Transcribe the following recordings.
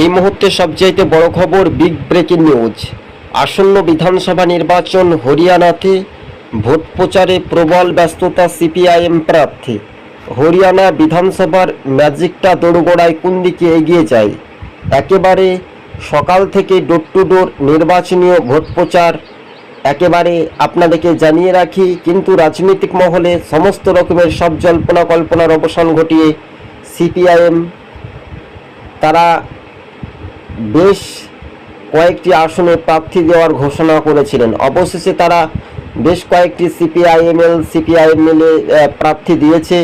এই মুহূর্তে সবচাইতে বড় খবর বিগ ব্রেকিং নিউজ। আসন্ন বিধানসভা নির্বাচন হরিয়ানাতে ভোট প্রচারে প্রবল ব্যস্ততা সিপিআইএম প্রার্থী। হরিয়ানা বিধানসভার ম্যাজিকটা দোরগোড়ায় কোন দিকে এগিয়ে যায়? একেবারে সকাল থেকে ডোর টু ডোর নির্বাচনীয় ভোট প্রচার। একেবারে আপনাদেরকে জানিয়ে রাখি, কিন্তু রাজনৈতিক মহলে সমস্ত রকমের সব জল্পনা কল্পনার অবসান ঘটিয়ে সিপিআইএম, তারা বেশ কয়েকটি আসনে প্রার্থী দেওয়ার ঘোষণা করেছিলেন। অবশেষে তারা বেশ কয়েকটি সিপিআইএমএল সিপিআইএমএল প্রার্থী দিয়েছে।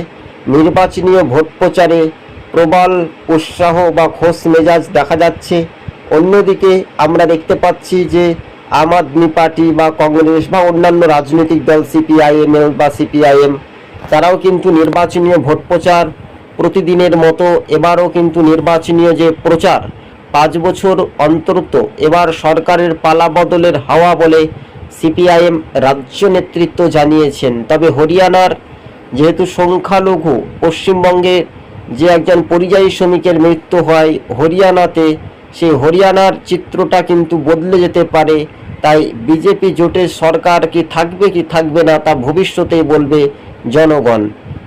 নির্বাচনীয় ভোট প্রচারে প্রবল উৎসাহ বা খোশ মেজাজ দেখা যাচ্ছে। অন্যদিকে আমরা দেখতে পাচ্ছি যে আম আদমি পার্টি বা কংগ্রেস বা অন্যান্য রাজনৈতিক দল, সিপিআইএমএল বা সিপিআইএম, তারাও কিন্তু নির্বাচনীয় ভোট প্রচার প্রতিদিনের মতো এবারও কিন্তু নির্বাচনীয় যে প্রচার পাঁচ বছর অন্তর্ত এবার সরকারের পালা বদলের হাওয়া বলে সিপিআইএম রাজ্য নেতৃত্ব জানিয়েছেন। তবে হরিয়ানার যেহেতু সংখ্যালঘু, পশ্চিমবঙ্গে যে একজন পরিযায়ী শ্রমিকের মৃত্যু হয় হরিয়ানাতে সেই হরিয়ানার চিত্রটা কিন্তু বদলে যেতে পারে। তাই বিজেপি জোটের সরকার কি থাকবে কি থাকবে না তা ভবিষ্যতেই বলবে জনগণ।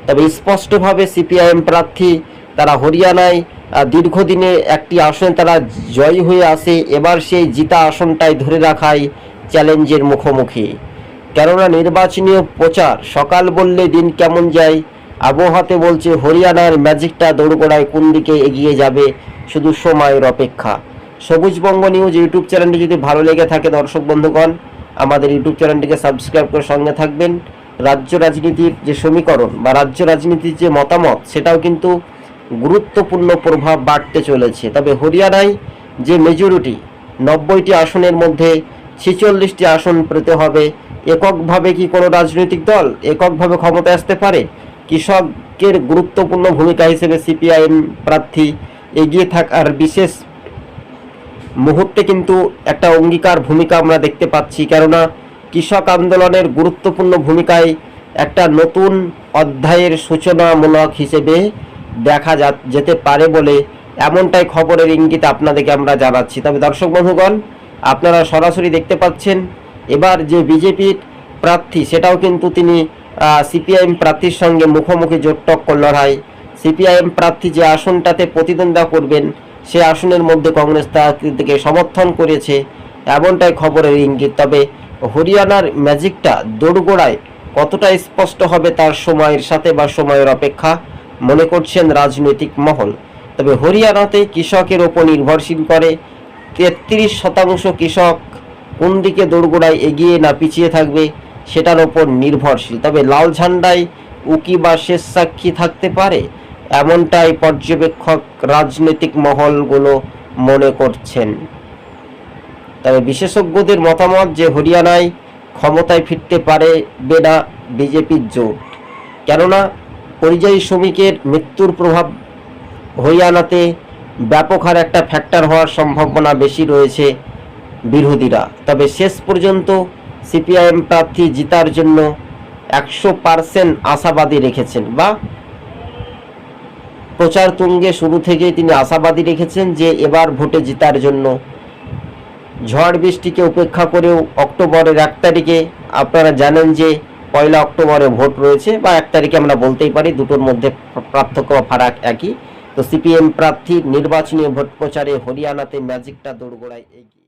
তবে স্পষ্টভাবে সিপিআইএম প্রার্থী তারা হরিয়ানায় দীর্ঘদিনে একটি আসনে তারা জয়ী হয়ে আসে। এবার সেই জিতা আসনটাই ধরে রাখাই চ্যালেঞ্জের মুখোমুখি। কেননা নির্বাচনীয় প্রচার, সকাল বললে দিন কেমন যায়, আবহাওয়াতে বলছে হরিয়ানার ম্যাজিকটা দৌড়গোড়ায় কোন দিকে এগিয়ে যাবে, শুধু সময়ের অপেক্ষা। সবুজবঙ্গ নিউজ ইউটিউব চ্যানেলটি যদি ভালো লেগে থাকে দর্শক বন্ধুগণ, আমাদের ইউটিউব চ্যানেলটিকে সাবস্ক্রাইব করে সঙ্গে থাকবেন। রাজ্য রাজনীতির যে সমীকরণ বা রাজ্য রাজনীতির যে মতামত, সেটাও কিন্তু গুরুত্বপূর্ণ প্রভাব বাড়তে চলেছে। তবে হরিয়ানায় যে মেজরিটি নব্বইটি আসনের মধ্যে ছেচল্লিশটি আসন পেতে হবে, এককভাবে কি কোনো রাজনৈতিক দল, এককভাবে ক্ষমতায় আসতে পারে? কৃষকের গুরুত্বপূর্ণ ভূমিকা হিসেবে সিপিআইএম প্রার্থী এগিয়ে থাকার বিশেষ মুহূর্তে কিন্তু একটা অঙ্গীকার ভূমিকা আমরা দেখতে পাচ্ছি। কেননা কৃষক আন্দোলনের গুরুত্বপূর্ণ ভূমিকায় একটা নতুন অধ্যায়ের সূচনামূলক হিসেবে দেখা যেতে পারে বলে এমনটাই খবরের ইঙ্গিত আপনাদেরকে আমরা জানাচ্ছি। তবে দর্শক বন্ধুগণ, আপনারা সরাসরি দেখতে পাচ্ছেন, এবার যে বিজেপির প্রার্থী, সেটাও কিন্তু তিনি সিপিআইএম প্রার্থীর সঙ্গে মুখোমুখি জোট টক্কর লড়াই সিপিআইএম প্রার্থী যে আসনটাতে প্রতিদ্বন্দ্বিতা করবেন, সে আসনের মধ্যে কংগ্রেস তাকে সমর্থন করেছে, এমনটাই খবরের ইঙ্গিত। তবে হরিয়ানার ম্যাজিকটা দোরগোড়ায় কতটা স্পষ্ট হবে তার সময়ের সাথে বা সময়ের অপেক্ষা? মনে করছেন রাজনৈতিক মহল। তবে হরিয়ানাতে কৃষকের ওপর নির্ভরশীল করে তেত্রিশ শতাংশ কৃষক কোন দিকে দোরগোড়ায় এগিয়ে না পিছিয়ে থাকবে সেটার ওপর নির্ভরশীল। তবে লাল ঝান্ডায় উকি বা শেষ সাক্ষী থাকতে পারে এমনটাই পর্যবেক্ষক রাজনৈতিক মহলগুলো মনে করছেন। তবে বিশেষজ্ঞদের মতামত যে হরিয়ানায় ক্ষমতায় ফিরতে পারে বেনা বিজেপির জোট। কেননা পরিযায়ী শ্রমিকের মৃত্যুর প্রভাব হরিয়ানাতে ব্যাপক হারে একটা ফ্যাক্টর হওয়ার সম্ভাবনা বেশি রয়েছে বিরোধীরা। তবে শেষ পর্যন্ত সিপিআইএম প্রার্থী জিতার জন্য একশো পার্সেন্ট আশাবাদী রেখেছেন বা প্রচার তুঙ্গে শুরু থেকেই তিনি আশাবাদী রেখেছেন যে এবার ভোটে জিতার জন্য ঝড় বৃষ্টিকে উপেক্ষা করেও অক্টোবরের এক তারিখে আপনারা জানেন যে পয়লা অক্টোবরে ভোট রয়েছে, বা এক তারিখে আমরা বলতেই পারি দুটোর মধ্যে পার্থক্য বা ফারাক একই। তো সিপিএম প্রার্থী নির্বাচনী ভোট প্রচারে হরিয়ানাতে ম্যাজিকটা দৌড়গোড়ায় এগিয়ে।